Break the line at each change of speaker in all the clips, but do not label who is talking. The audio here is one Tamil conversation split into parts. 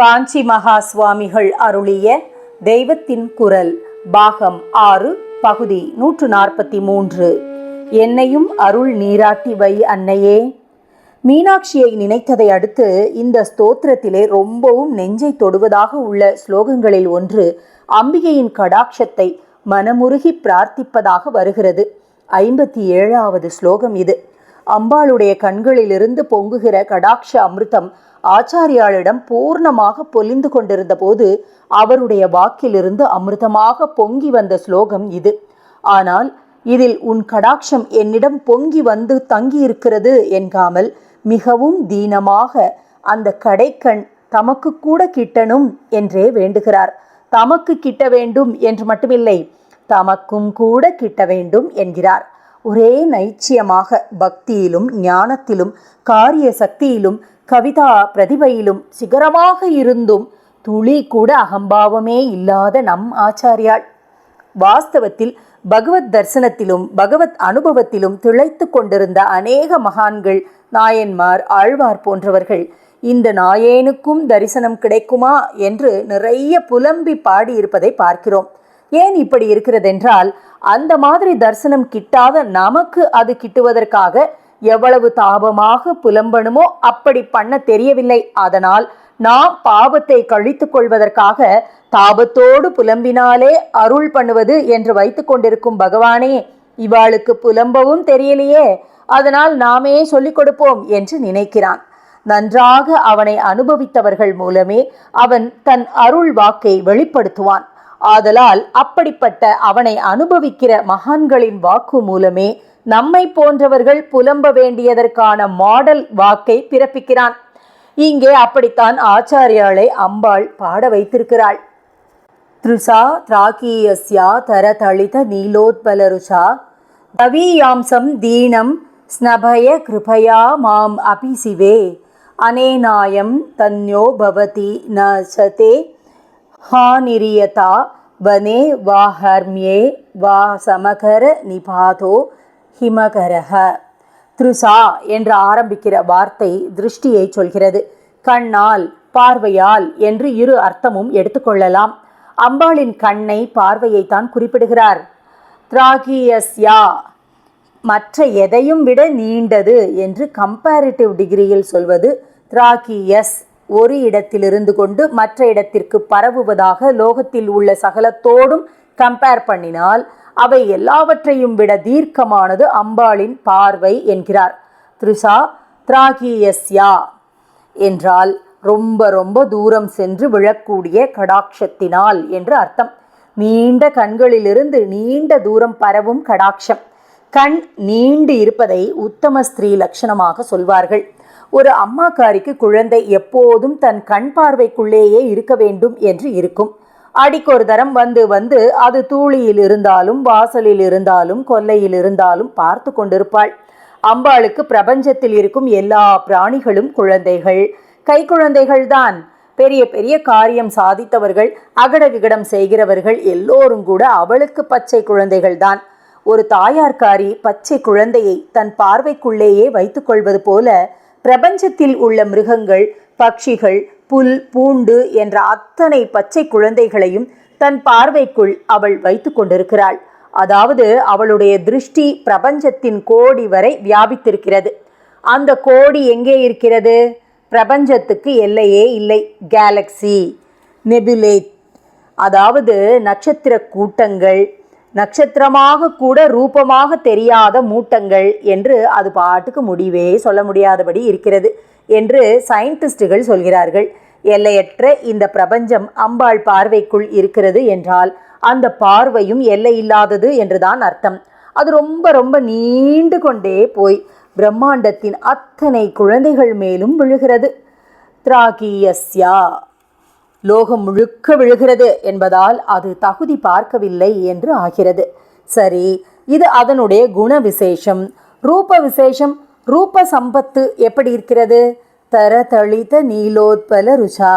காஞ்சி மகா சுவாமிகள் அருளிய தெய்வத்தின் குரல் பாகம் ஆறு பகுதி நூற்று நாற்பத்தி மூன்று. என்னையும் அருள் நீராட்டி வை அன்னையே. மீனாட்சியை நினைத்ததை அடுத்து இந்த ஸ்தோத்திரத்திலே ரொம்பவும் நெஞ்சை தொடுவதாக உள்ள ஸ்லோகங்களில் ஒன்று அம்பிகையின் கடாட்சத்தை மனமுருகி பிரார்த்திப்பதாக வருகிறது. ஐம்பத்தி ஏழாவது ஸ்லோகம் இது. அம்பாளுடைய கண்களிலிருந்து பொங்குகிற கடாட்ச அமிர்தம் ஆச்சாரியாளிடம் பூர்ணமாக பொலிந்து கொண்டிருந்த போது அவருடைய வாக்கிலிருந்து அமிர்தமாக பொங்கி வந்த ஸ்லோகம் இது. ஆனால் இதில் உன் கடாட்சம் என்னிடம் பொங்கி வந்து தங்கியிருக்கிறது என்காமல் மிகவும் தீனமாக அந்த கடைக்கண் தமக்கு கூட கிட்டணும் என்றே வேண்டுகிறார். தமக்கு கிட்ட வேண்டும் என்று மட்டுமில்லை தமக்கும் கூட கிட்ட வேண்டும் என்கிறார். ஒரே நைச்சியமாக பக்தியிலும் ஞானத்திலும் காரிய சக்தியிலும் கவிதா பிரதிபையிலும் சிகரமாக இருந்தும் துளி கூட அகம்பாவமே இல்லாத நம் ஆச்சாரியாள். வாஸ்தவத்தில் பகவத் தரிசனத்திலும் பகவத் அனுபவத்திலும் திளைத்து கொண்டிருந்த அநேக மகான்கள் நாயன்மார் ஆழ்வார் போன்றவர்கள் இந்த நாயேனுக்கும் தரிசனம் கிடைக்குமா என்று நிறைய புலம்பி பாடியிருப்பதை பார்க்கிறோம். ஏன் இப்படி இருக்கிறதென்றால் அந்த மாதிரி தரிசனம் கிட்டாத நமக்கு அது கிட்டுவதற்காக எவ்வளவு தாபமாக புலம்பணுமோ அப்படி பண்ண தெரியவில்லை. அதனால் நாம் பாவத்தை கழித்து கொள்வதற்காக தாபத்தோடு புலம்பினாலே அருள் பண்ணுவது என்று வைத்து கொண்டிருக்கும் பகவானே இவாளுக்கு புலம்பவும் தெரியலையே அதனால் நாமே சொல்லிக் கொடுப்போம் என்று நினைக்கிறான். நன்றாக அவனை அனுபவித்தவர்கள் மூலமே அவன் தன் அருள் வாக்கை வெளிப்படுத்துவான். ஆதலால் அப்படிப்பட்ட அவனை அனுபவிக்கிற மகான்களின் வாக்கு மூலமே நம்மை போன்றவர்கள் புலம்ப வேண்டியதற்கான மாடல் வாக்கை பிறப்பிக்கிறான். இங்கே அப்படித்தான் ஆச்சாரியாளை அம்பாள் பாட வைத்திருக்கிறாள். திருஷா திராகீயஸ்யா தரதளித நீலோத்பலருஷா தவீயாம்சம் தீனம் ஸ்னபய கிருபயா மாம் அபி சிவே தன்யோ பவதி ந சதே ஹானிரியதா வனே வாஹர்மியே வா சமகர நிபாதோ ஹிமகரஹ. த்ருசா என்று ஆரம்பிக்கிற வார்த்தை திருஷ்டியை சொல்கிறது. கண்ணால் பார்வையால் என்று இரு அர்த்தமும் எடுத்துக்கொள்ளலாம் அம்பாளின் கண்ணை பார்வையை தான் குறிப்பிடுகிறார். திராகியஸ்யா மற்ற எதையும் விட நீண்டது என்று கம்பேரிட்டிவ் டிகிரியில் சொல்வது திராகியஸ் ஒரு இடத்திலிருந்து கொண்டு மற்ற இடத்திற்கு பரவுவதாக லோகத்தில் உள்ள சகலத்தோடும் கம்பேர் பண்ணினால் அவை எல்லாவற்றையும் விட தீர்க்கமானது அம்பாளின் பார்வை என்கிறார். த்ரிஷா திராகியஸ்யா என்றால் ரொம்ப ரொம்ப தூரம் சென்று விழக்கூடிய கடாட்சத்தினால் என்று அர்த்தம். நீண்ட கண்களிலிருந்து நீண்ட தூரம் பரவும் கடாட்சம். கண் நீண்டு இருப்பதை உத்தம ஸ்திரீ லட்சணமாக சொல்வார்கள். ஒரு அம்மாக்காரிக்கு குழந்தை எப்போதும் தன் கண் பார்வைக்குள்ளேயே இருக்க வேண்டும் என்று இருக்கும். அடிக்கொரு தரம் வந்து வந்து அது தூளியில் இருந்தாலும் வாசலில் இருந்தாலும் கொல்லையில் இருந்தாலும் பார்த்து கொண்டிருப்பாள். அம்பாளுக்கு பிரபஞ்சத்தில் இருக்கும் எல்லா பிராணிகளும் குழந்தைகள். கைக்குழந்தைகள் தான். பெரிய பெரிய காரியம் சாதித்தவர்கள் அகட விகடம் செய்கிறவர்கள் எல்லோரும் கூட அவளுக்கு பச்சை குழந்தைகள் தான். ஒரு தாயார்காரி பச்சை குழந்தையை தன் பார்வைக்குள்ளேயே வைத்துக்கொள்வது போல பிரபஞ்சத்தில் உள்ள மிருகங்கள் பட்சிகள் புல் பூண்டு என்ற அத்தனை பச்சை குழந்தைகளையும் தன் பார்வைக்குள் அவள் வைத்து கொண்டிருக்கிறாள். அதாவது அவளுடைய திருஷ்டி பிரபஞ்சத்தின் கோடி வரை வியாபித்திருக்கிறது. அந்த கோடி எங்கே இருக்கிறது? பிரபஞ்சத்துக்கு எல்லையே இல்லை. கேலக்சி நெபுலேட் அதாவது நட்சத்திர கூட்டங்கள் நட்சத்திரமாக கூட ரூபமாக தெரியாத மூட்டங்கள் என்று அது பாட்டுக்கு முடிவே சொல்ல முடியாதபடி இருக்கிறது என்று சயின்டிஸ்டுகள் சொல்கிறார்கள். எல்லையற்ற இந்த பிரபஞ்சம் அம்பாள் பார்வைக்குள் இருக்கிறது என்றால் அந்த பார்வையும் எல்லையில்லாதது என்றுதான் அர்த்தம். அது ரொம்ப ரொம்ப நீண்டு கொண்டே போய் பிரம்மாண்டத்தின் அத்தனை குழந்தைகள் மேலும் விழுகிறது. திராகியஸ்யா லோகம் முழுக்க விழுகிறது என்பதால் அது தகுதி பார்க்கவில்லை என்று ஆகிறது. சரி இது அதனுடைய குண விசேஷம். ரூப விசேஷம் ரூப சம்பத்து எப்படி இருக்கிறது? தர தளித நீலோத்பல ருச்சா.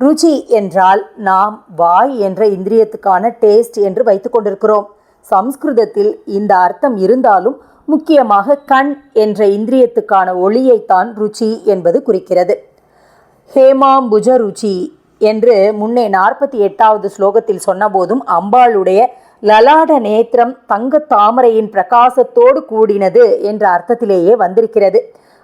ருச்சி என்றால் நாம் வாய் என்ற இந்திரியத்துக்கான டேஸ்ட் என்று வைத்து கொண்டிருக்கிறோம். சம்ஸ்கிருதத்தில் இந்த அர்த்தம் இருந்தாலும் முக்கியமாக கண் என்ற இந்திரியத்துக்கான ஒளியைத்தான் ருச்சி என்பது குறிக்கிறது. ஹேமாம்புஜ ருச்சி. என்று முன்னே நாற்பத்தி எட்டாவது ஸ்லோகத்தில் சொன்னபோதும் அம்பாளுடைய லலாட நேத்திரம் தங்க தாமரையின் பிரகாசத்தோடு கூடினது என்ற அர்த்தத்திலேயே வந்திருக்கிறது.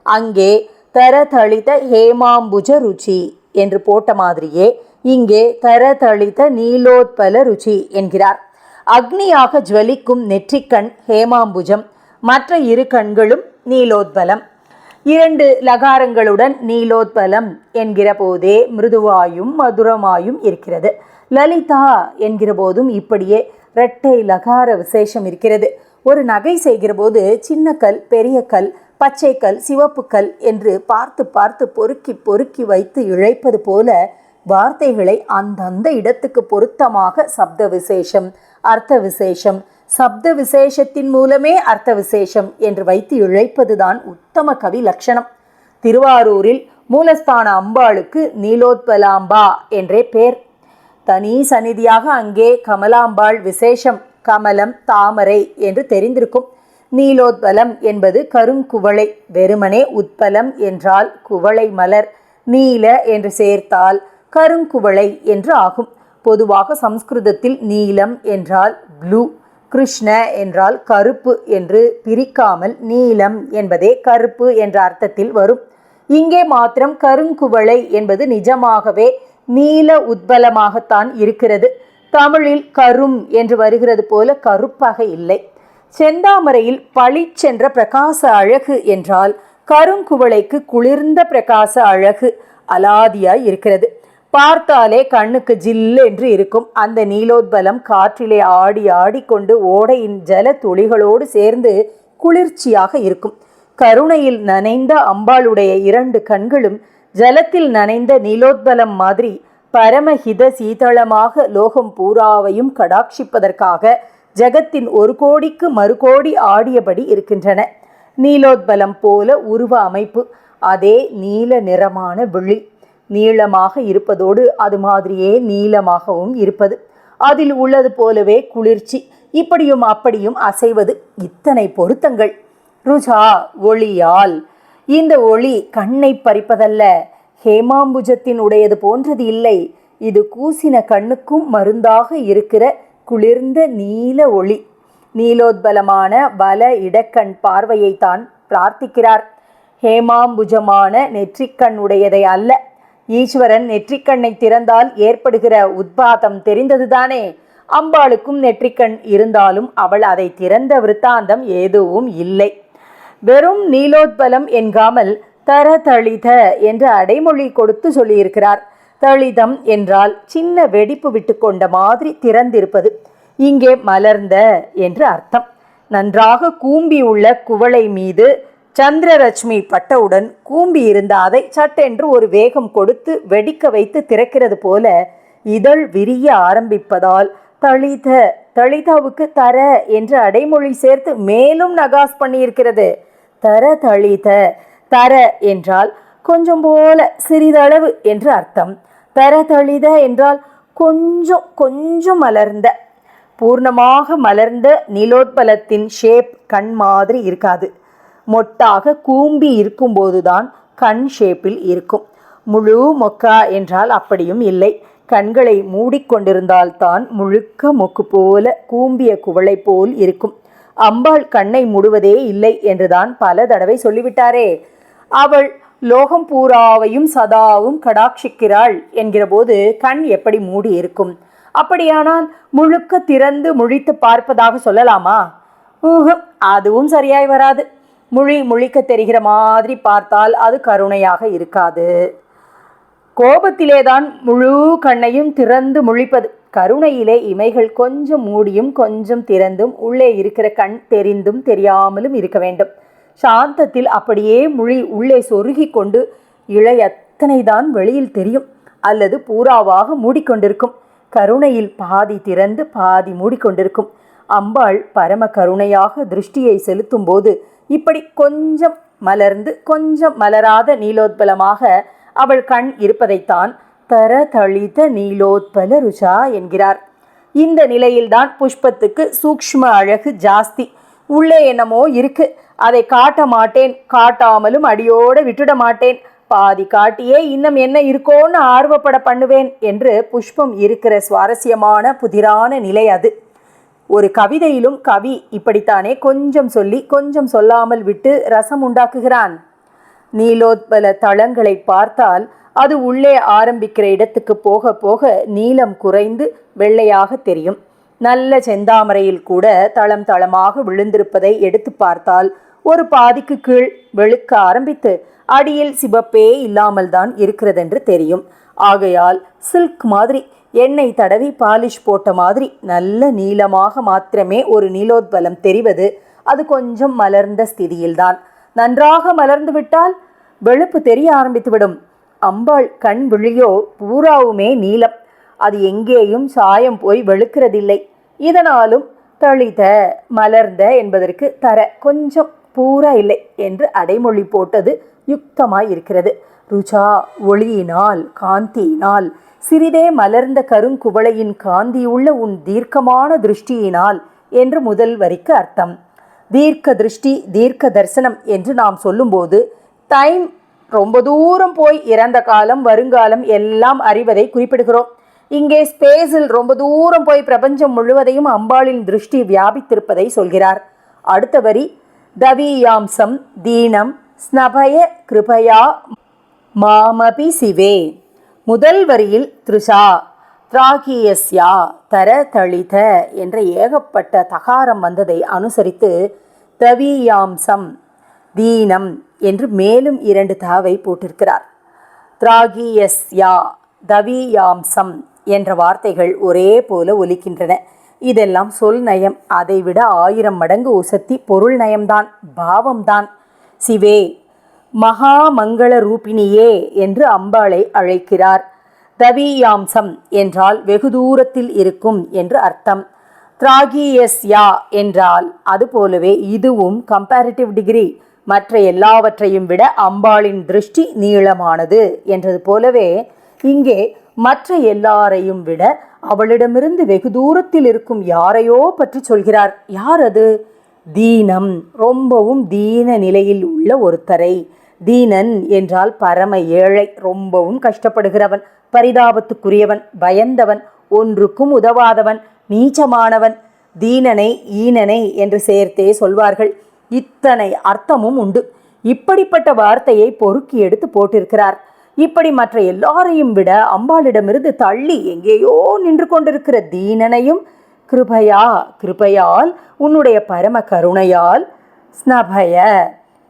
அங்கே தரதளித ஹேமாம்புஜ ருச்சி என்று போட்ட மாதிரியே இங்கே தரதளித நீலோத்பல ருச்சி என்கிறார். அக்னியாக ஜுவலிக்கும் நெற்றிக்கண் ஹேமாம்புஜம் மற்ற இரு கண்களும் நீலோத்பலம். இரண்டு லகாரங்களுடன் நீலோத்பலம் என்கிற போதே மிருதுவாயும் மதுரமாயும் இருக்கிறது. லலிதா என்கிற போதும் இப்படியே இரட்டை லகார விசேஷம் இருக்கிறது. ஒரு நகை செய்கிற போது சின்ன கல் பெரிய கல் பச்சை கல் சிவப்பு கல் என்று பார்த்து பார்த்து பொறுக்கி பொறுக்கி வைத்து இழைப்பது போல வார்த்தைகளை அந்தந்த இடத்துக்கு பொருத்தமாக சப்த விசேஷம் அர்த்த விசேஷம் சப்த விசேஷத்தின் மூலமே அர்த்த விசேஷம் என்று வைத்து இழைப்பதுதான் உத்தம கவி லட்சணம். திருவாரூரில் மூலஸ்தான அம்பாளுக்கு நீலோத்பலாம்பா என்றே பேர். தனி சந்நிதியாக அங்கே கமலாம்பாள் விசேஷம் கமலம் தாமரை என்று தெரிந்திருக்கும். நீலோத்பலம் என்பது கருங்குவளை வெறுமனே உத்பலம் என்றால் குவளை மலர் நீல என்று சேர்த்தால் கருங்குவளை என்று ஆகும். பொதுவாக சம்ஸ்கிருதத்தில் நீலம் என்றால் ப்ளூ. கிருஷ்ண என்றால் கருப்பு என்று பிரிக்காமல் நீலம் என்பதே கருப்பு என்ற அர்த்தத்தில் வரும். இங்கே மாத்திரம் கருங்குவளை என்பது நிஜமாகவே நீல உத்பலமாகத்தான் இருக்கிறது. தமிழில் கரும் என்று வருகிறது போல கருப்பாக இல்லை. செந்தாமரையில் பளிச்சென்ற பிரகாச அழகு என்றால் கருங்குவளைக்கு குளிர்ந்த பிரகாச அழகு அலாதியாய் இருக்கிறது. பார்த்தாலே கண்ணுக்கு ஜில் என்று இருக்கும். அந்த நீலோத்பலம் காற்றிலே ஆடி ஆடிக்கொண்டு ஓடையின் ஜல துளிகளோடு சேர்ந்து குளிர்ச்சியாக இருக்கும். கருணையில் நனைந்த அம்பாளுடைய இரண்டு கண்களும் ஜலத்தில் நனைந்த நீலோத்பலம் மாதிரி பரமஹித சீதளமாக லோகம் பூராவையும் கடாட்சிப்பதற்காக ஜகத்தின் ஒரு கோடிக்கு மறுகோடி ஆடியபடி இருக்கின்றன. நீலோத்பலம் போல உருவ அமைப்பு அதே நீல நிறமான விழி. நீளமாக இருப்பதோடு அது மாதிரியே நீளமாகவும் இருப்பது. அதில் உள்ளது போலவே குளிர்ச்சி இப்படியும் அப்படியும் அசைவது இத்தனை பொருத்தங்கள். ருஜா ஒளியால். இந்த ஒளி கண்ணை பறிப்பதல்ல ஹேமாம்புஜத்தின் உடையது போன்றது இல்லை. இது கூசின கண்ணுக்கும் மருந்தாக இருக்கிற குளிர்ந்த நீல ஒளி. நீலோத்பலமான பல இடக்கண் பார்வையைத்தான் பிரார்த்திக்கிறார். ஹேமாம்புஜமான நெற்றிக்கண் உடையதை அல்ல ஈஸ்வரன் நெற்றிக்கண்ணை திறந்தால் ஏற்படுகிற உத்பாதம் தெரிந்ததுதானே? அம்பாளுக்கும் நெற்றிக்கண் இருந்தாலும் அவள் அதை திறந்த விருத்தாந்தம் எதுவும் இல்லை. வெறும் நீலோத்பலம் என்காமல் தர தளித என்று அடைமொழி கொடுத்து சொல்லியிருக்கிறார். தளிதம் என்றால் சின்ன வெடிப்பு விட்டு கொண்ட மாதிரி திறந்திருப்பது. இங்கே மலர்ந்த என்று அர்த்தம். நன்றாக கூம்பி உள்ள குவளை மீது சந்திரரட்சுமி பட்டவுடன் கூம்பி இருந்த அதை சட்டென்று ஒரு வேகம் கொடுத்து வெடிக்க வைத்து திறக்கிறது போல இதழ் விரிய ஆரம்பிப்பதால் தளித தளிதாவுக்கு தர என்று அடைமொழி சேர்த்து மேலும் நகாஸ் பண்ணியிருக்கிறது. தர தளித தர என்றால் கொஞ்சம் போல சிறிதளவு என்று அர்த்தம். தர தளித என்றால் கொஞ்சம் கொஞ்சம் மலர்ந்த பூர்ணமாக மலர்ந்த நிலோத்பலத்தின் ஷேப் கண் மாதிரி இருக்காது. மொட்டாக கூம்பி இருக்கும்போதுதான் கண் ஷேப்பில் இருக்கும். முழு மொக்கா என்றால் அப்படியும் இல்லை. கண்களை மூடிக்கொண்டிருந்தால்தான் முழுக்க மொக்கு போல கூம்பிய குவளை போல் இருக்கும். அம்பாள் கண்ணை மூடுவதே இல்லை என்றுதான் பல தடவை சொல்லிவிட்டாரே. அவள் லோகம் பூராவையும் சதாவும் கடாட்சிக்கிறாள் என்கிறபோது கண் எப்படி மூடி இருக்கும் அப்படியானால் முழுக்க திறந்து முழித்து பார்ப்பதாக சொல்லலாமா? அதுவும் சரியாய் வராது. முழி முழிக்க தெரிகிற மாதிரி பார்த்தால் அது கருணையாக இருக்காது. கோபத்திலேதான் முழு கண்ணையும் திறந்து முழிப்பது. கருணையிலே இமைகள் கொஞ்சம் மூடியும் கொஞ்சம் திறந்தும் உள்ளே இருக்கிற கண் தெரிந்தும் தெரியாமலும் இருக்க வேண்டும். சாந்தத்தில் அப்படியே முழி உள்ளே சொருகி கொண்டு இழை அத்தனைதான் வெளியில் தெரியும். அல்லது பூராவாக மூடிக்கொண்டிருக்கும். கருணையில் பாதி திறந்து பாதி மூடிக்கொண்டிருக்கும். அம்பாள் பரம கருணையாக திருஷ்டியை செலுத்தும் போது இப்படி கொஞ்சம் மலர்ந்து கொஞ்சம் மலராத நீலோத்பலமாக அவள் கண் இருப்பதைத்தான் தர நீலோத்பல ருஷா என்கிறார். இந்த நிலையில்தான் புஷ்பத்துக்கு சூக்ஷ்ம அழகு ஜாஸ்தி. உள்ளே என்னமோ இருக்கு. அதை காட்ட மாட்டேன். காட்டாமலும் அடியோடு விட்டுட மாட்டேன். பாதி காட்டியே இன்னும் என்ன இருக்கோன்னு ஆர்வப்பட பண்ணுவேன் என்று புஷ்பம் இருக்கிற சுவாரஸ்யமான புதிரான நிலை அது. ஒரு கவிதையிலும் கவி இப்படித்தானே கொஞ்சம் சொல்லி கொஞ்சம் சொல்லாமல் விட்டு ரசம் உண்டாக்குகிறான். நீலோத்பல தளங்களை பார்த்தால் அது உள்ளே ஆரம்பிக்கிற இடத்துக்கு போக போக நீலம் குறைந்து வெள்ளையாக தெரியும். நல்ல செந்தாமரையில் கூட தளம் தளமாக விழுந்திருப்பதை எடுத்து பார்த்தால் ஒரு பாதிக்கு கீழ் வெளுக்க ஆரம்பித்து அடியில் சிவப்பே இல்லாமல் தான் இருக்கிறதென்று தெரியும். ஆகையால் சில்க் மாதிரி எண்ணெய் தடவி பாலிஷ் போட்ட மாதிரி நல்ல நீளமாக மாத்திரமே ஒரு நீலோத்பலம் தெரிவது அது கொஞ்சம் மலர்ந்த ஸ்திதியில்தான். நன்றாக மலர்ந்து விட்டால் வெளுப்பு தெரிய ஆரம்பித்துவிடும். அம்பாள் கண் விழியோ பூராவுமே நீலம். அது எங்கேயும் சாயம் போய் வெளுக்கிறதில்லை. இதனாலும் தளித மலர்ந்த என்பதற்கு தர கொஞ்சம் பூரா இல்லை என்று அடைமொழி போட்டது யுக்தமாய் இருக்கிறது. ருஜா ஒளியினால் காந்தியினால் சிறிதே மலர்ந்த கருங்குவளையின் காந்தியுள்ள உன் தீர்க்கமான திருஷ்டியினால் என்று முதல் வரிக்கு அர்த்தம். தீர்க்க திருஷ்டி தீர்க்க தரிசனம் என்று நாம் சொல்லும்போது டைம் ரொம்ப தூரம் போய் இறந்த காலம் வருங்காலம் எல்லாம் அறிவதை குறிப்பிடுகிறோம். இங்கே ஸ்பேஸில் ரொம்ப தூரம் போய் பிரபஞ்சம் முழுவதையும் அம்பாளின் திருஷ்டி வியாபித்திருப்பதை சொல்கிறார். அடுத்த வரி தவியாம்சம் தீனம் ஸ்னபய கிருபயா மாமபி சிவே. முதல் வரியில் த்ரிஷா திராகியஸ்யா தர தளித என்ற ஏகப்பட்ட தகாரம் வந்ததை அனுசரித்து தவியாம்சம் தீனம் என்று மேலும் இரண்டு தாவை போட்டிருக்கிறார். திராகியஸ்யா தவியாம்சம் என்ற வார்த்தைகள் ஒரே போல ஒலிக்கின்றன. இதெல்லாம் சொல் நயம் அதைவிட ஆயிரம் மடங்கு உசத்தி பொருள் நயம்தான் பாவம்தான். சிவே மகாமங்கள ரூபிணியே என்று அம்பாளை அழைக்கிறார். தவீயாம்சம் என்றால் வெகு தூரத்தில் இருக்கும் என்று அர்த்தம். திராகியஸ்யா என்றால் அதுபோலவே இதுவும் கம்பேரிட்டிவ் டிகிரி மற்ற எல்லாவற்றையும் விட அம்பாளின் திருஷ்டி நீளமானது என்றது போலவே இங்கே மற்ற எல்லாரையும் விட அவளிடமிருந்து வெகு தூரத்தில் இருக்கும் யாரையோ பற்றி சொல்கிறார். யார் அது? தீனம். ரொம்பவும் தீன நிலையில் உள்ள ஒருத்தரை. தீனன் என்றால் பரம ஏழை ரொம்பவும் கஷ்டப்படுகிறவன் பரிதாபத்துக்குரியவன் பயந்தவன் ஒன்றுக்கும் உதவாதவன் நீச்சமானவன். தீனனை ஈனனை என்று சேர்த்தே சொல்வார்கள். இத்தனை அர்த்தமும் உண்டு. இப்படிப்பட்ட வார்த்தையை பொறுக்கி எடுத்து போட்டிருக்கிறார். இப்படி மற்ற எல்லாரையும் விட அம்பாளிடமிருந்து தள்ளி எங்கேயோ நின்று கொண்டிருக்கிற தீனனையும் கிருபையா கிருபையால் உன்னுடைய பரம கருணையால் ஸ்னபய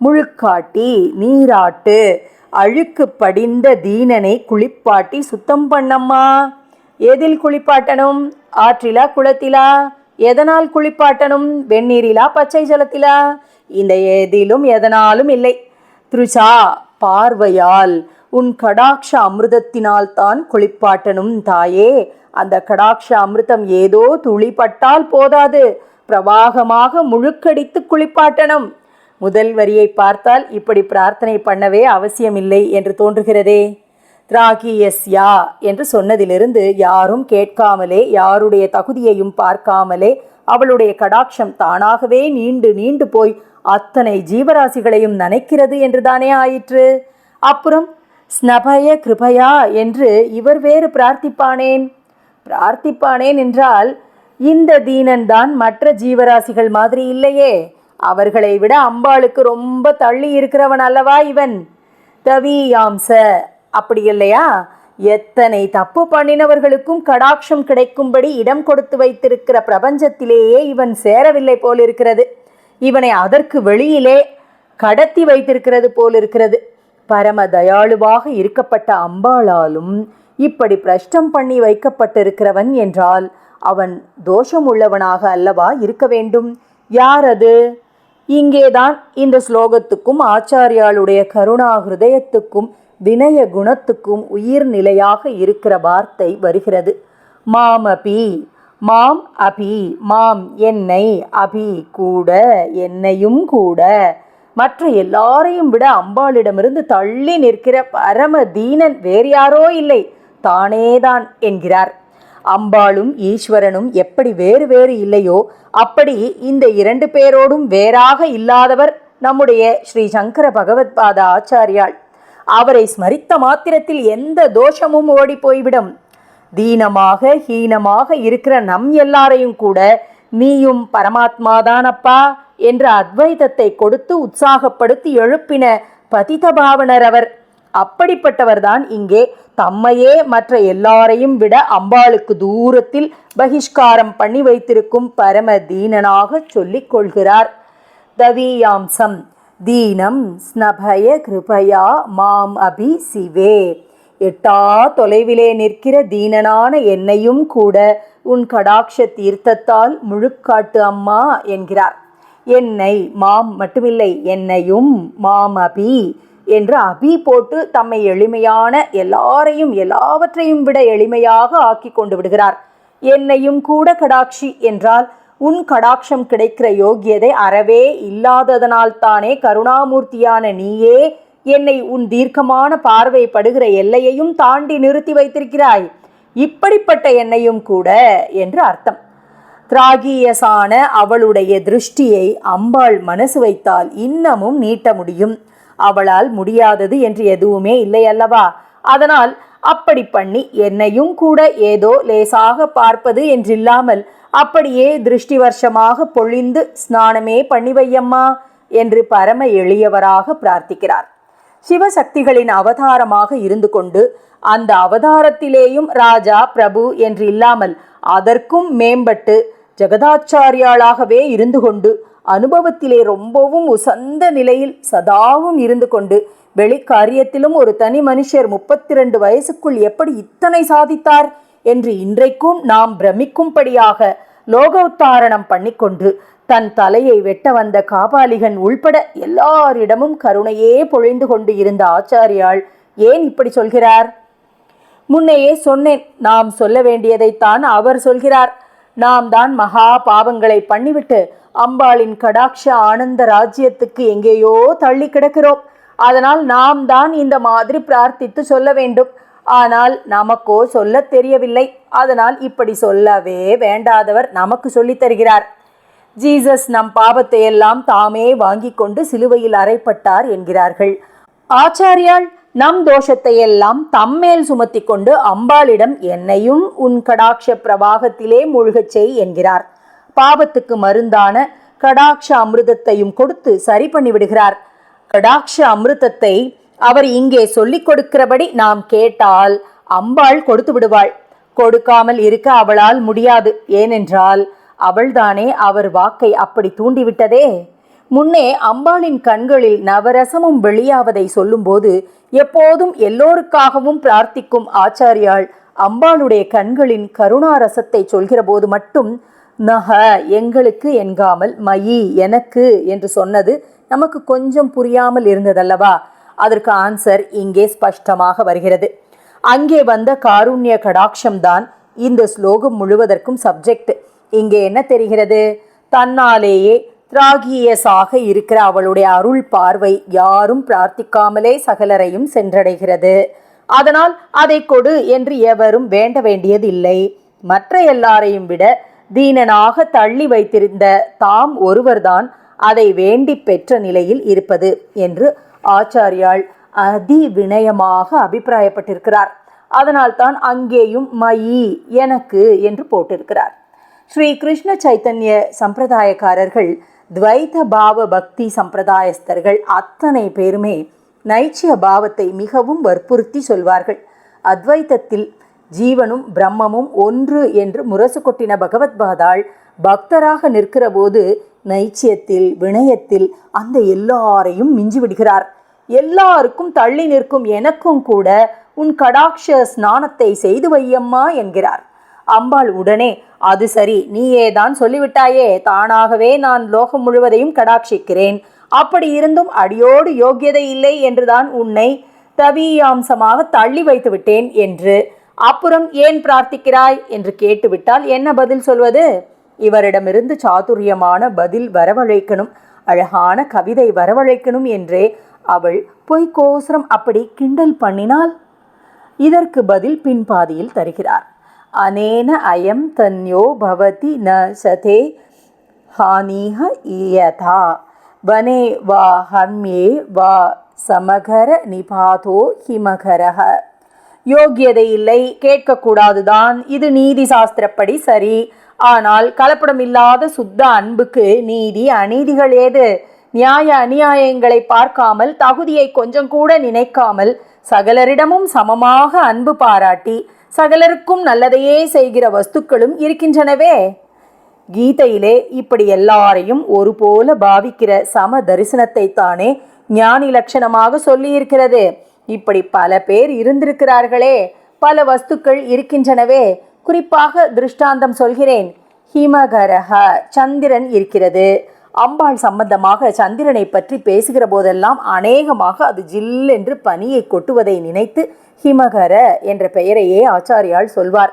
முழுக்காட்டி நீராட்டு. அழுக்கு படிந்த தீனனை குளிப்பாட்டி சுத்தம் பண்ணம்மா. எதில் குளிப்பாட்டணும்? ஆற்றிலா குளத்திலா? எதனால் குளிப்பாட்டணும்? வெந்நீரிலா பச்சை ஜலத்திலா? இந்த எதிலும் எதனாலும் இல்லை. த்ருஷா பார்வையால் உன் கடாட்ச அமிர்தத்தினால் தான் குளிப்பாட்டணும் தாயே. அந்த கடாட்ச அமிர்தம் ஏதோ துளிப்பட்டால் போதாது. பிரவாகமாக முழுக்கடித்து குளிப்பாட்டணும். முதல் வரியை பார்த்தால் இப்படி பிரார்த்தனை பண்ணவே அவசியமில்லை என்று தோன்றுகிறதே. திராகியஸ்யா என்று சொன்னதிலிருந்து யாரும் கேட்காமலே யாருடைய தகுதியையும் பார்க்காமலே அவளுடைய கடாட்சம் தானாகவே நீண்டு நீண்டு போய் அத்தனை ஜீவராசிகளையும் நனைக்கிறது என்றுதானே ஆயிற்று. அப்புறம் ஸ்னபய கிருபயா என்று இவர் வேறு பிரார்த்திப்பானேன்? பிரார்த்திப்பானேன் என்றால் இந்த தீனன்தான் மற்ற ஜீவராசிகள் மாதிரி இல்லையே. அவர்களை விட அம்பாளுக்கு ரொம்ப தள்ளி இருக்கிறவன் அல்லவா இவன்? தவியாம்ச அப்படி இல்லையா? எத்தனை தப்பு பண்ணினவர்களுக்கும் கடாட்சம் கிடைக்கும்படி இடம் கொடுத்து வைத்திருக்கிற பிரபஞ்சத்திலேயே இவன் சேரவில்லை போலிருக்கிறது. இவனை அதற்கு வெளியிலே கடத்தி வைத்திருக்கிறது போலிருக்கிறது. பரம தயாளுவாக இருக்கப்பட்ட அம்பாளாலும் இப்படி பிரஷ்டம் பண்ணி வைக்கப்பட்டிருக்கிறவன் என்றால் அவன் தோஷம் உள்ளவனாக அல்லவா இருக்க வேண்டும்? யார் அது? இங்கேதான் இந்த ஸ்லோகத்துக்கும் ஆச்சாரியாளுடைய கருணா ஹிருதயத்துக்கும் வினய குணத்துக்கும் உயிர் நிலையாக இருக்கிற வார்த்தை வருகிறது. மாம் அபி மாம் அபி மாம் என்னை அபி கூட என்னையும் கூட. மற்ற எல்லாரையும் விட அம்பாளிடமிருந்து தள்ளி நிற்கிற பரம தீனன் வேறு யாரோ இல்லை. தானேதான் என்கிறார். அம்பாளும் ஈஸ்வரனும் எப்படி வேறு வேறு இல்லையோ அப்படி இந்த இரண்டு பேரோடும் வேறாக இல்லாதவர் நம்முடைய ஸ்ரீ சங்கர பகவத்பாத ஆச்சாரியாள். அவரை ஸ்மரித்த மாத்திரத்தில் எந்த தோஷமும் ஓடி போய்விடும். தீனமாக ஹீனமாக இருக்கிற நம் எல்லாரையும் கூட நீயும் பரமாத்மாதானப்பா என்ற அத்வைதத்தை கொடுத்து உற்சாகப்படுத்தி எழுப்பின பதிதபாவனர் அவர். அப்படிப்பட்டவர்தான் இங்கே தம்மையே மற்ற எல்லாரையும் விட அம்பாளுக்கு தூரத்தில் பகிஷ்காரம் பண்ணி வைத்திருக்கும் பரம தீனனாக சொல்லிக் கொள்கிறார். தவீயாம்சம் தீனம் ஸ்னபய கிருபயா மாம் அபி சிவே. எட்டா தொலைவிலே நிற்கிற தீனனான என்னையும் கூட உன் கடாட்ச தீர்த்தத்தால் முழுக்காட்டு அம்மா என்கிறார். என்னை மாம் மட்டுமில்லை என்னையும் மாம் அபி என்று அபி போட்டு தம்மை எளிமையான எல்லாரையும் எல்லாவற்றையும் விட எளிமையாக ஆக்கி கொண்டு விடுகிறார். என்னையும் கூட கடாட்சி என்றால் உன் கடாட்சம் கிடைக்கிற யோகியதை அறவே இல்லாததனால்தானே கருணாமூர்த்தியான நீயே என்னை உன் தீர்க்கமான பார்வை படுகிற எல்லையையும் தாண்டி நிறுத்தி வைத்திருக்கிறாய். இப்படிப்பட்ட என்னையும் கூட என்று அர்த்தம். திராகியசான அவளுடைய திருஷ்டியை அம்பாள் மனசு வைத்தால் இன்னமும் நீட்ட முடியும். அவளால் முடியாதது என்று எதுவுமே இல்லை அல்லவா அதனால் அப்படி பண்ணி என்னையும் கூட ஏதோ லேசாக பார்ப்பது என்றில்லாமல் அப்படியே திருஷ்டி வருஷமாக பொழிந்து ஸ்நானமே பண்ணி வையம்மா என்று பரம எளியவராக பிரார்த்திக்கிறார். சிவசக்திகளின் அவதாரமாக இருந்து கொண்டு அந்த அவதாரத்திலேயும் ராஜா பிரபு என்று இல்லாமல் அதற்கும் மேம்பட்டு ஜெகதாச்சாரியாளாகவே இருந்து கொண்டு அனுபவத்திலே ரொம்பவும் உசந்த நிலையில் சதாவும் இருந்து கொண்டு வெளிக்காரியத்திலும் ஒரு தனி மனுஷர் முப்பத்தி ரெண்டு வயசுக்குள் எப்படி இத்தனை சாதித்தார் என்று இன்றைக்கும் நாம் பிரமிக்கும்படியாக லோகோத்தாரணம் பண்ணிக்கொண்டு தன் தலையை வெட்ட வந்த காபாலிகன் உள்பட எல்லாரிடமும் கருணையே பொழிந்து கொண்டு இருந்த ஆச்சாரியால் ஏன் இப்படி சொல்கிறார்? முன்னையே சொன்னேன் நாம் சொல்ல வேண்டியதைத்தான் அவர் சொல்கிறார். நாம் தான் மகா பாவங்களை பண்ணிவிட்டு அம்பாளின் கடாட்ச ஆனந்த ராஜ்யத்துக்கு எங்கேயோ தள்ளி கிடக்கிறோம். அதனால் நாம் தான் இந்த மாதிரி பிரார்த்தித்து சொல்ல வேண்டும். ஆனால் நமக்கோ சொல்ல தெரியவில்லை. அதனால் இப்படி சொல்லவே வேண்டாதவர் நமக்கு சொல்லித் தருகிறார். ஜீசஸ் நம் பாவத்தை எல்லாம் தாமே வாங்கி கொண்டு சிலுவையில் அறைப்பட்டார் என்கிறார்கள். ஆச்சாரியால் நம் தோஷத்தை எல்லாம் தம்மேல் சுமத்தி கொண்டு அம்பாளிடம் என்னையும் உன் கடாட்ச பிரவாகத்திலே மூழ்கச் செய் என்கிறார். பாவத்துக்கு மருந்தான கடாட்ச அமிர்தத்தையும் கொடுத்து சரி பண்ணிவிடுகிறார். கடாட்ச அமிர்தத்தை அவர் இங்கே சொல்லிக் கொடுக்கிறபடி நாம் கேட்டால் அம்பாள் கொடுத்து விடுவாள். கொடுக்காமல் இருக்க அவளால் முடியாது. ஏனென்றால் அவள்தானே அவர் வாக்கை அப்படி தூண்டிவிட்டதே. முன்னே அம்பாளின் கண்களில் நவரசமும் வெளியாவதை சொல்லும்போது எப்போதும் எல்லோருக்காகவும் பிரார்த்திக்கும் ஆச்சாரியாள் அம்பாளுடைய கண்களின் கருணாரசத்தை சொல்கிறபோது மட்டும் நக எங்களுக்கு என்காமல் மயி எனக்கு என்று சொன்னது நமக்கு கொஞ்சம் புரியாமல் இருந்ததல்லவா? அதற்கு ஆன்சர் இங்கே ஸ்பஷ்டமாக வருகிறது. அங்கே வந்த காருண்ய கடாட்சம்தான் இந்த ஸ்லோகம் முழுவதற்கும் சப்ஜெக்ட் இங்கே என்ன தெரிகிறது? தன்னாலேயே திராகியஸாக இருக்கிற அவளுடைய அருள் பார்வை யாரும் பிரார்த்திக்காமலே சகலரையும் சென்றடைகிறது. அதனால் அதை கொடு என்று எவரும் வேண்ட வேண்டியதில்லை. மற்ற எல்லாரையும் விட தீனனாக தள்ளி வைத்திருந்த தாம் ஒருவர்தான் அதை வேண்டி பெற்ற நிலையில் இருப்பது என்று ஆச்சாரியால் அதி வினயமாக அபிப்பிராயப்பட்டிருக்கிறார். அதனால்தான் அங்கேயும் மயி எனக்கு என்று போட்டிருக்கிறார். ஸ்ரீ கிருஷ்ண சைத்தன்ய சம்பிரதாயக்காரர்கள் துவைத பாவ பக்தி சம்பிரதாயஸ்தர்கள் அத்தனை பேருமே நைச்சிய பாவத்தை மிகவும் வற்புறுத்தி சொல்வார்கள். அத்வைத்தத்தில் ஜீவனும் பிரம்மமும் ஒன்று என்று முரசு கொட்டின பகவத்பாதாள் பக்தராக நிற்கிற போது நைச்சியத்தில் வினயத்தில் அந்த எல்லாரையும் மிஞ்சி விடுகிறார். எல்லாருக்கும் தள்ளி நிற்கும் எனக்கும் கூட உன் கடாட்ச ஸ்நானத்தை செய்து வையம்மா என்கிறார். அம்பாள் உடனே அது சரி நீயே தான் சொல்லிவிட்டாயே தானாகவே நான் லோகம் முழுவதையும் கடாட்சிக்கிறேன். அப்படி இருந்தும் அடியோடு யோக்கியதை இல்லை என்றுதான் உன்னை தவியாம்சமாக தள்ளி வைத்து விட்டேன் என்று அப்புறம் ஏன் பிரார்த்திக்கிறாய்? என்று கேட்டுவிட்டால் என்ன பதில் சொல்வது? இவரிடமிருந்து சாதுரியமான பதில் வரவழைக்கணும். அழகான கவிதை வரவழைக்கணும் என்றே அவள் பொய்கோசரம் அப்படி கிண்டல் பண்ணினாள் இதற்கு பதில் பின்பாதியில் தருகிறார். அனேன அயம் தன்யோ பவதி ந சதே ஹானிஹ இயதா. வனே வா ஹர்மியே வா சமகர நிபாதோ ஹிமகரஹ. யோக்கியதை இல்லை கேட்கக்கூடாதுதான். இது நீதி சாஸ்திரப்படி சரி. ஆனால் கலப்படம் இல்லாத சுத்த அன்புக்கு நீதி அநீதிகள் ஏது? நியாய அநியாயங்களை பார்க்காமல் தகுதியை கொஞ்சம் கூட நினைக்காமல் சகலரிடமும் சமமாக அன்பு பாராட்டி சகலருக்கும் நல்லதையே செய்கிற வஸ்துக்களும் இருக்கின்றனவே? கீதையிலே இப்படி எல்லாரையும் ஒருபோல பாவிக்கிற சம தரிசனத்தை தானே ஞானி லட்சணமாக சொல்லியிருக்கிறது. இப்படி பல பேர் இருந்திருக்கிறார்களே. பல வஸ்துக்கள் இருக்கின்றனவே. குறிப்பாக திருஷ்டாந்தம் சொல்கிறேன். ஹிமகரஹ சந்திரன் இருக்கிறது. அம்பாள் சம்பந்தமாக சந்திரனை பற்றி பேசுகிற போதெல்லாம் அநேகமாக அது ஜில் என்று பனியை கொட்டுவதை நினைத்து ஹிமகர என்ற பெயரையே ஆச்சாரியால் சொல்வார்.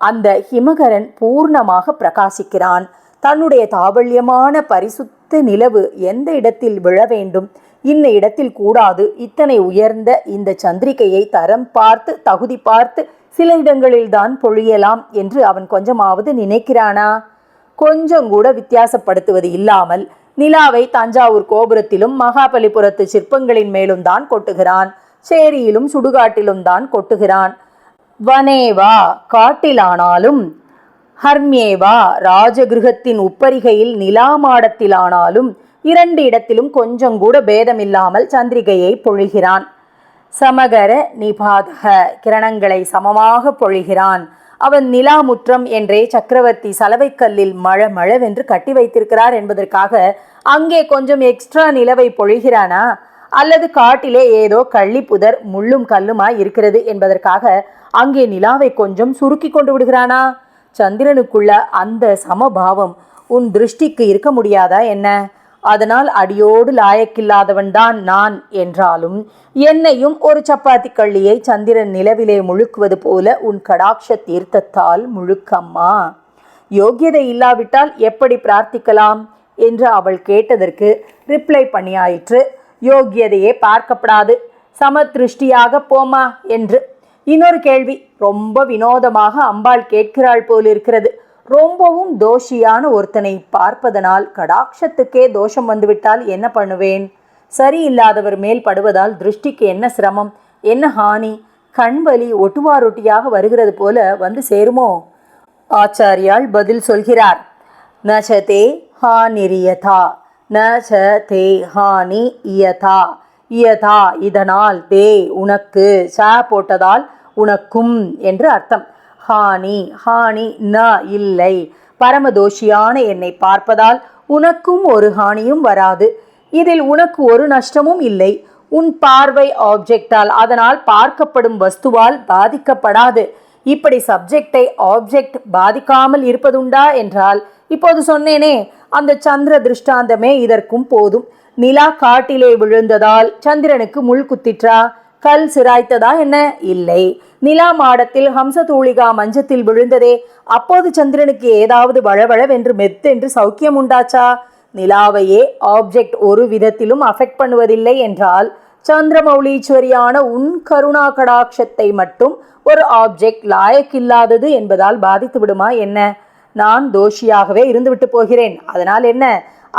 அந்த ஹிமகரன் பூர்ணமாக பிரகாசிக்கிறான். தன்னுடைய தாபல்யமான பரிசுத்த நிலவு எந்த இடத்தில் விழ வேண்டும்? இந்த இடத்தில் கூடாது. இத்தனை உயர்ந்த இந்த சந்திரிகையை தரம் பார்த்து தகுதி பார்த்து சில இடங்களில்தான் பொழியலாம் என்று அவன் கொஞ்சமாவது நினைக்கிறானா? கொஞ்சம் கூட வித்தியாசப்படுத்துவது இல்லாமல் நிலாவை தஞ்சாவூர் கோபுரத்திலும் மகாபலிபுரத்து சிற்பங்களின் மேலும் தான் கொட்டுகிறான். சேரியிலும் சுடுகாட்டிலும் தான் கொட்டுகிறான். வனேவா காட்டிலானாலும் ஹர்மியேவா ராஜகிருகத்தின் உப்பரிகையில் நிலா மாடத்திலானாலும் இரண்டு இடத்திலும் கொஞ்சம் கூட பேதமில்லாமல் சந்திரிகையை பொழிகிறான். சமகர நிபாதக கிரணங்களை சமமாக பொழிகிறான். அவன் நிலாமுற்றம் என்றே சக்கரவர்த்தி சலவைக்கல்லில் மழ மழவென்று கட்டி வைத்திருக்கிறார் என்பதற்காக அங்கே கொஞ்சம் எக்ஸ்ட்ரா நிலவை பொழிகிறானா? அல்லது காட்டிலே ஏதோ கள்ளி புதர் முள்ளும் கல்லுமாய் இருக்கிறது என்பதற்காக அங்கே நிலாவை கொஞ்சம் சுருக்கி கொண்டு விடுகிறானா? சந்திரனுக்குள்ள அந்த சமபாவம் உன் திருஷ்டிக்கு இருக்க முடியாதா என்ன? அதனால் அடியோடு லாயக்கில்லாதவன்தான் நான் என்றாலும் என்னையும் ஒரு சப்பாத்தி கள்ளியை சந்திரன் நிலவிலே முழுக்குவது போல உன் கடாட்ச தீர்த்தத்தால் முழுக்கம்மா. யோகியதை இல்லாவிட்டால் எப்படி பிரார்த்திக்கலாம்? என்று அவள் கேட்டதற்கு ரிப்ளை பண்ணியாயிற்று யோகியதையே பார்க்கப்படாது. சமதிருஷ்டியாக போமா என்று. இன்னொரு கேள்வி. ரொம்ப வினோதமாக அம்பாள் கேட்கிறாள் போல் இருக்கிறது ரொம்பவும் தோஷியான ஒருத்தனை பார்ப்பதனால் கடாட்சத்துக்கே தோஷம் வந்துவிட்டால் என்ன பண்ணுவேன்? சரியில்லாதவர் மேல் படுவதால் திருஷ்டிக்கு என்ன சிரமம்? என்ன ஹானி? கண்வலி ஒட்டுவாரொட்டியாக வருகிறது போல வந்து சேருமோ? ஆச்சாரியால் பதில் சொல்கிறார். ந நசதே ஹானிரியதா. ச தே ஹானி இயதா. இயதா இதனால் தே உனக்கு ச போட்டதால் உனக்கும் என்று அர்த்தம். ஹானி ஹானி ந இல்லை. பரமதோஷியான என்னை பார்ப்பதால் உனக்கும் ஒரு ஹானியும் வராது. இதில் உனக்கு ஒரு நஷ்டமும் இல்லை. உன் பார்வை ஆப்ஜெக்டால் அதனால் பார்க்கப்படும் வஸ்துவால் பாதிக்கப்படாது. இப்படி சப்ஜெக்டை ஆப்ஜெக்ட் பாதிக்காமல் இருப்பதுண்டா என்றால் இப்போது சொன்னேனே அந்த சந்திர திருஷ்டாந்தமே இதற்கும் போதும். நிலா காட்டிலே விழுந்ததால் சந்திரனுக்கு முள் குத்திற்றா? கல் சிராய்த்ததா என்ன? இல்லை. நிலா மாடத்தில் ஹம்சதூளிகா மஞ்சத்தில் விழுந்ததே. அப்போது சந்திரனுக்கு ஏதாவது வளவளவென்று மெத்தென்று சௌக்கியம் உண்டாச்சா? நிலாவையே ஆப்ஜெக்ட் ஒரு விதத்திலும் அஃபெக்ட் பண்ணுவதில்லை என்றால் சந்திரமௌலீஸ்வரியான உன் கருணா கடாட்சத்தை மட்டும் ஒரு ஆப்ஜெக்ட் லாயக்கில்லாதது என்பதால் பாதித்து விடுமா என்ன? நான் தோஷியாகவே இருந்துவிட்டு போகிறேன். அதனால் என்ன?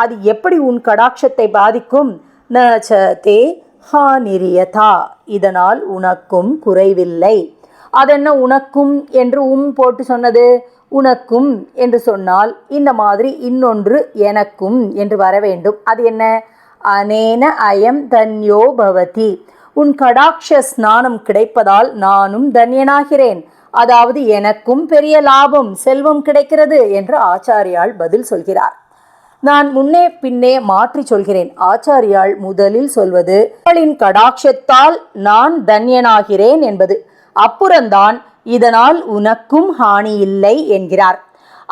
அது எப்படி உன் கடாட்சத்தை பாதிக்கும்? ந ச தே ஹானிரியதா இதனால் உனக்கும் குறைவில்லை. அதென்ன உனக்கும் என்று உம் போட்டு சொன்னது? உனக்கும் என்று சொன்னால் இந்த மாதிரி இன்னொன்று எனக்கும் என்று வர வேண்டும். அது என்ன? அனேன அயம் தன்யோ பவதி. உன் கடாட்ச ஸ்நானம் கிடைப்பதால் நானும் தன்யனாகிறேன். அதாவது எனக்கும் பெரிய லாபம் செல்வம் கிடைக்கிறது என்று ஆச்சாரியால் பதில் சொல்கிறார். நான் முன்னே பின்னே மாற்றி சொல்கிறேன். ஆச்சாரியால் முதலில் சொல்வது அவளின் கடாட்சத்தால் நான் தன்யனாகிறேன் என்பது. அப்புறம்தான் இதனால் உனக்கும் ஹானி இல்லை என்கிறார்.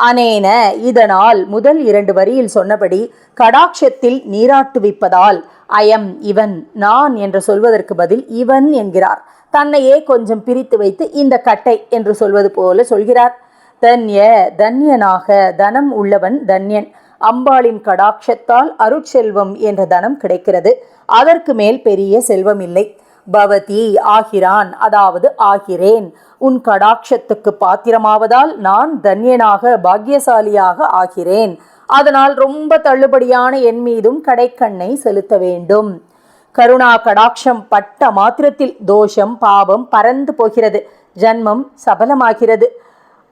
அனேன இதனால் முதல் இரண்டு வரியில் சொன்னபடி கடாட்சத்தில் நீராட்டுவிப்பதால் அயம் இவன் நான் என்று சொல்வதற்கு பதில் இவன் என்கிறார். தன்னையே கொஞ்சம் பிரித்து வைத்து இந்த கட்டை என்று சொல்வது போல சொல்கிறார். தன்ய தன்யனாக தனம் உள்ளவன் தன்யன். அம்பாளின் கடாட்சத்தால் அருட்செல்வம் என்ற தனம் கிடைக்கிறது. அதற்கு மேல் பெரிய செல்வம் இல்லை பவதி ஆகிறான் அதாவது ஆகிறேன் உன் கடாட்சத்துக்கு பாத்திரமாவதால் நான் தன்யனாக பாக்கியசாலியாக ஆகிறேன். அதனால் ரொம்ப தள்ளுபடியான என் மீதும் கடைக்கண்ணை செலுத்த வேண்டும். கருணா கடாட்சம் பட்ட மாத்திரத்தில் தோஷம் பாவம் பறந்து போகிறது. ஜன்மம் சபலமாகிறது.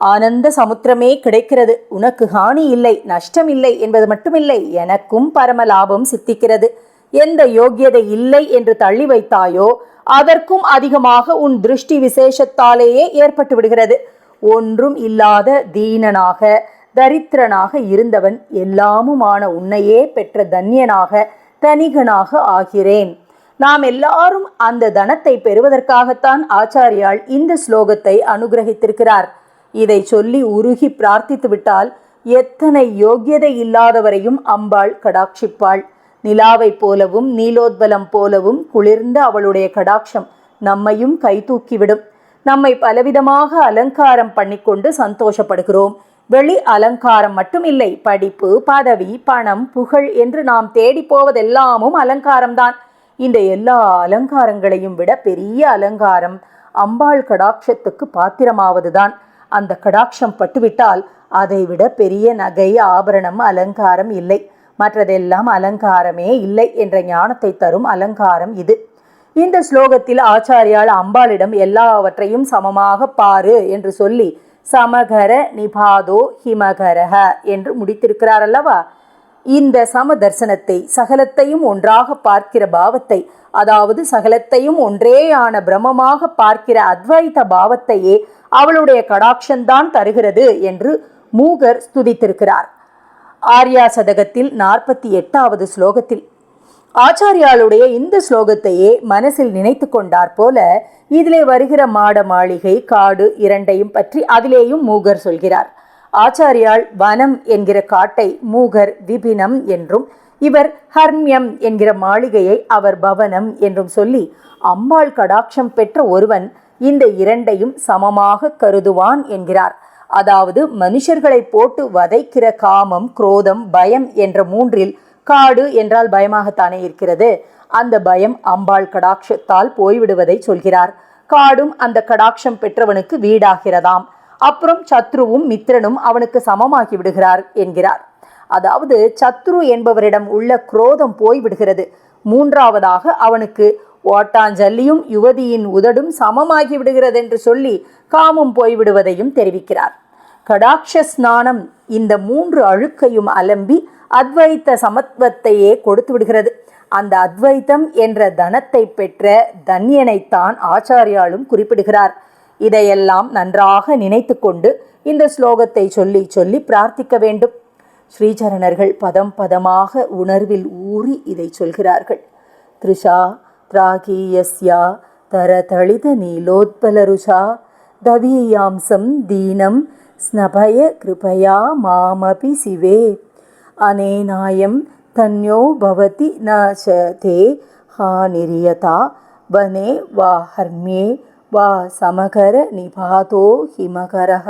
ஆனந்த சமுத்திரமே கிடைக்கிறது. உனக்கு ஹானி இல்லை நஷ்டம் இல்லை என்பது மட்டுமில்லை எனக்கும் பரம லாபம் சித்திக்கிறது. எந்த யோக்கியதை இல்லை என்று தள்ளி வைத்தாயோ அதற்கும் அதிகமாக உன் திருஷ்டி விசேஷத்தாலேயே ஏற்பட்டு விடுகிறது. ஒன்றும் இல்லாத தீனனாக தரித்திரனாக இருந்தவன் எல்லாமுமான உன்னையே பெற்ற தன்யனாக தனிகனாக ஆகிறேன். நாம் எல்லாரும் அந்த தனத்தை பெறுவதற்காகத்தான் ஆச்சாரியால் இந்த ஸ்லோகத்தை அனுகிரகித்திருக்கிறார். இதை சொல்லி உருகி பிரார்த்தித்து விட்டால் எத்தனை யோக்கியதை இல்லாதவரையும் அம்பாள் கடாட்சிப்பாள். நிலாவைப் போலவும் நீலோத்பலம் போலவும் குளிர்ந்த அவளுடைய கடாட்சம் நம்மையும் கைதூக்கிவிடும் நம்மை பலவிதமாக அலங்காரம் பண்ணிக்கொண்டு சந்தோஷப்படுகிறோம். வெளி அலங்காரம் மட்டும் இல்லை படிப்பு பதவி பணம் புகழ் என்று நாம் தேடி போவதெல்லாமும் அலங்காரம்தான். இந்த எல்லா அலங்காரங்களையும் விட பெரிய அலங்காரம் அம்பாள் கடாட்சத்துக்கு பாத்திரமாவதுதான். அந்த கடாட்சம் பட்டுவிட்டால் அதைவிட பெரிய நகை ஆபரணம் அலங்காரம் இல்லை. மற்றதெல்லாம் அலங்காரமே இல்லை என்ற ஞானத்தை தரும் அலங்காரம் இது. இந்த ஸ்லோகத்தில் ஆச்சாரியால் அம்பாளிடம் எல்லாவற்றையும் சமமாக பாரு என்று சொல்லி சமகர நிபாதோ ஹிமகரஹ என்று முடித்திருக்கிறார் அல்லவா? இந்த சம தர்சனத்தை சகலத்தையும் ஒன்றாக பார்க்கிற பாவத்தை அதாவது சகலத்தையும் ஒன்றேயான பிரம்மமாக பார்க்கிற அத்வைத பாவத்தையே அவளுடைய கடாட்சந்தான் தருகிறது என்று மூகர் ஸ்துதித்திருக்கிறார். ஆர்யா சதகத்தில் நாற்பத்தி எட்டாவது ஸ்லோகத்தில். ஆச்சாரியாளுடைய இந்த ஸ்லோகத்தையே மனசில் நினைத்து கொண்டார் போல இதிலே வருகிற மாட மாளிகை காடு இரண்டையும் பற்றி அதிலேயும் மூகர் சொல்கிறார். ஆச்சாரியால் வனம் என்கிற காட்டை மூகர் விபினம் என்றும் இவர் ஹர்மியம் என்கிற மாளிகையை அவர் பவனம் என்றும் சொல்லி அம்பாள் கடாட்சம் பெற்ற ஒருவன் இந்த இரண்டையும் சமமாக கருதுவான் என்கிறார். அதாவது மனுஷர்களை போட்டு வதைக்கிற காமம் குரோதம் பயம் என்ற மூன்றில் காடு என்றால் பயமாகத்தானே இருக்கிறது. அந்த பயம் அம்பாள் கடாட்சத்தால் போய்விடுவதை சொல்கிறார். காடும் அந்த கடாட்சம் பெற்றவனுக்கு வீடாகிறதாம். அப்புறம் சத்ருவும் மித்திரனும் அவனுக்கு சமமாகி விடுகிறார் என்கிறார். அதாவது சத்ரு என்பவரிடம் உள்ள குரோதம் போய்விடுகிறது. மூன்றாவதாக அவனுக்கு ஓட்டாஞ்சல்லியும் யுவதியின் உதடும் சமமாகி விடுகிறது என்று சொல்லி காமம் போய்விடுவதையும் தெரிவிக்கிறார். கடாட்ச ஸ்நானம் இந்த மூன்று அழுக்கையும் அலம்பி அத்வைத்த சமத்துவத்தையே கொடுத்து விடுகிறது. அந்த அத்வைத்தம் என்ற தனத்தை பெற்ற தன்யனைத்தான் ஆச்சாரியாலும் குறிப்பிடுகிறார். இதையெல்லாம் நன்றாக நினைத்து கொண்டு இந்த ஸ்லோகத்தை சொல்லி சொல்லி பிரார்த்திக்க வேண்டும். ஸ்ரீசரணர்கள் பதம் பதமாக உணர்வில் ஊறி இதை சொல்கிறார்கள். த்ரிஷா त्राकीयस्या तरतळितनीलोत्पलरुषा दवीयांसं दीनं स्नभय कृपया मामपि शिवे। अनेनायं तन्यो भवति न च ते हानिर्यता वने वा हर्म्ये वा समकरनिपातो हिमकरः।